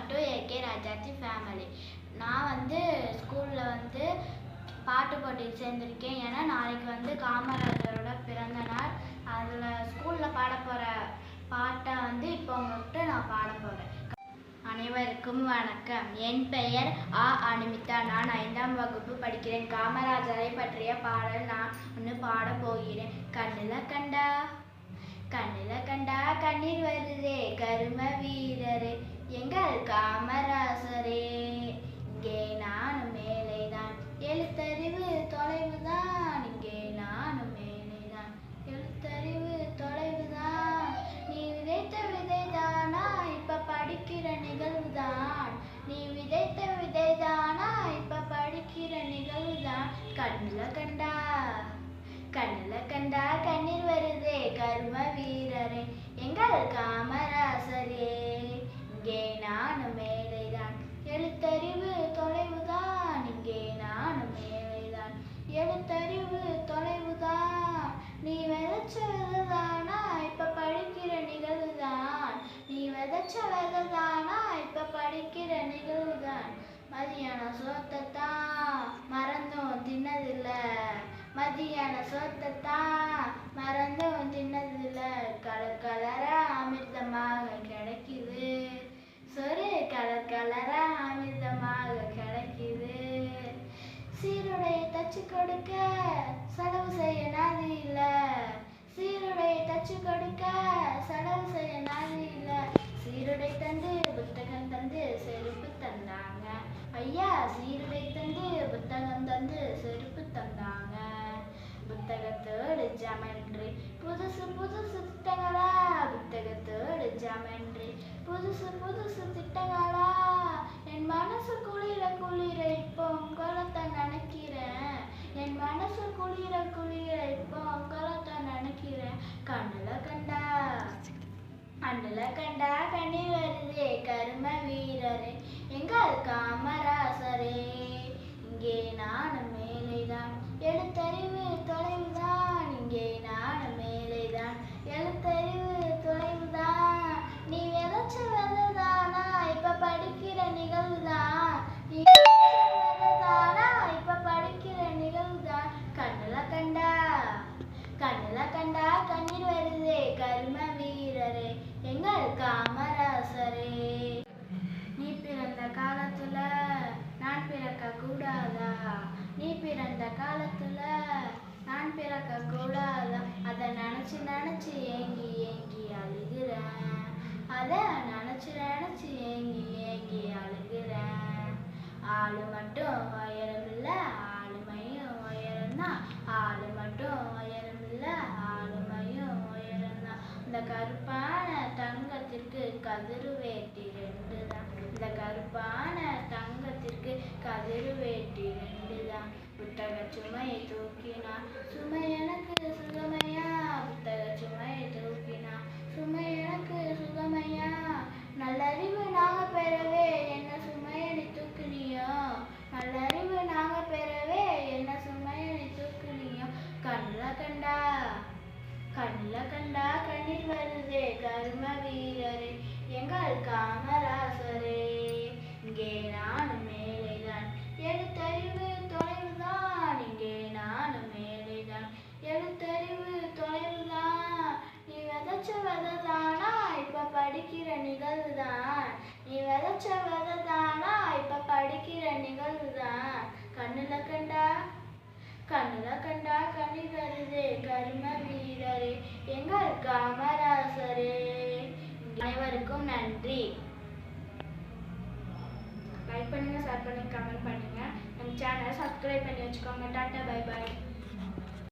Welcome to AK Rajachi family நான் வந்து ஸ்கூலில் வந்து பாட்டு போட்டியில் சேர்ந்துருக்கேன். ஏன்னா நாளைக்கு வந்து காமராஜரோட பிறந்த நாள். அதில் ஸ்கூலில் பாட போகிற பாட்டை வந்து இப்போ உங்கள்கிட்ட நான் பாட போகிறேன் அனைவருக்கும் வணக்கம். என் பெயர் ஆ. அனுமிதா. நான் ஐந்தாம் வகுப்பு படிக்கிறேன். காமராஜரை பற்றிய பாடல் நான் ஒன்று பாட போகிறேன். கண்ணில் கண்டா கண்ணில கண்டா கண்ணீர் வருதே கரும வீரரே. எங்கள் காமராசரே இங்கே நானும் மேலேதான். எழுத்தறிவு தொலைவுதான் இங்கே நானும் மேலேதான். எழுத்தறிவு தொலைவுதான் நீ விதைத்த விதைதானா இப்ப படிக்கிற நிகழ்வுதான். நீ விதைத்த விதைதானா இப்ப படிக்கிற நிகழ்வுதான். கண்ணுல கண்டா கண்ணுல கண்டா கண்ணீர் வருதே கர்ம வீரரே. எங்கள் காமராசரே நீ விதைச்ச விதைதானா இப்ப படிக்கிற நிகழ்வுதான். மதியான சோத்தத்தான் மறந்தும் தின்னதில்ல. மதியான சோத்தத்தான் மறந்தும் தின்னதில்ல. கலர் கலரா அமிர்தமாக கிடைக்குது. சொரு கலர் கலரா அமிர்தமாக கிடைக்குது. சீருடையை தச்சு கொடுக்க செலவு செய்ய நாதி இல்ல. சீருடையை தச்சு கொடுக்க செலவு செய்ய நாதி சீருடை தந்து புத்தகம் தந்து செருப்பு தந்தாங்க. ஐயா சீருடை தந்து புத்தகம் தந்து செருப்பு தந்தாங்க. புத்தகத்தோடு ஜமெண்ட்ரி புதுசு புதுசு திட்டங்களா? புத்தகத்தோடு ஜமெண்ட்ரி புதுசு புதுசு திட்டங்களா? என் மனசு குளிர குளிர இப்போ உங்களத்தை நினைக்கிறேன். என் மனசு குளிர குளிர இப்போ உங்களத்தை நினைக்கிறேன். கண்ணுல கண் கண்ணுல கண்டா கனி வருதே கரும வீரரே எங்கள் காமராசரே. கதிரு வேட்டி ரெண்டுதான் புத்தக சுமையை தூக்கினா. சுமை எனக்கு சுகமையா? புத்தக சுமையை தூக்கினா. சுமை எனக்கு சுகமையா? நல்லறிவு நாங்க பெறவே என்ன சுமையனை தூக்குனியோ? நல்லறிவு நாங்க பெறவே என்ன சுமையனை தூக்குனியோ? கண்ல கண்டா கண்ணுல கண்டா கண்ணீர் வருதே கர்ம வீரரே. எங்கள் காமராசரே. இங்கே நானுமே மேலேதான் எழுத்தறிவு தொலைவுதான் இங்கே நானும் மேலேதான் எழுத்தறிவு தொலைவுதான் நீ விதைச்ச விதைதானா இப்ப நிகழ்வுதான். நீ விதைச்ச விதைதானா? இப்ப படிக்கிற நிகழ்வுதான். கண்ணுல கண்டா? கண்ணுல கண்டா கனி வருது. கரும வீரரே. எங்கள் காமராசரே அனைவருக்கும் நன்றி. லைக் பண்ணுங்க ஷேர் பண்ணுங்க கமெண்ட் பண்ணுங்க. நம்ம சேனலை சப்ஸ்கிரைப் பண்ணி வச்சுக்கோங்க. Tata bye bye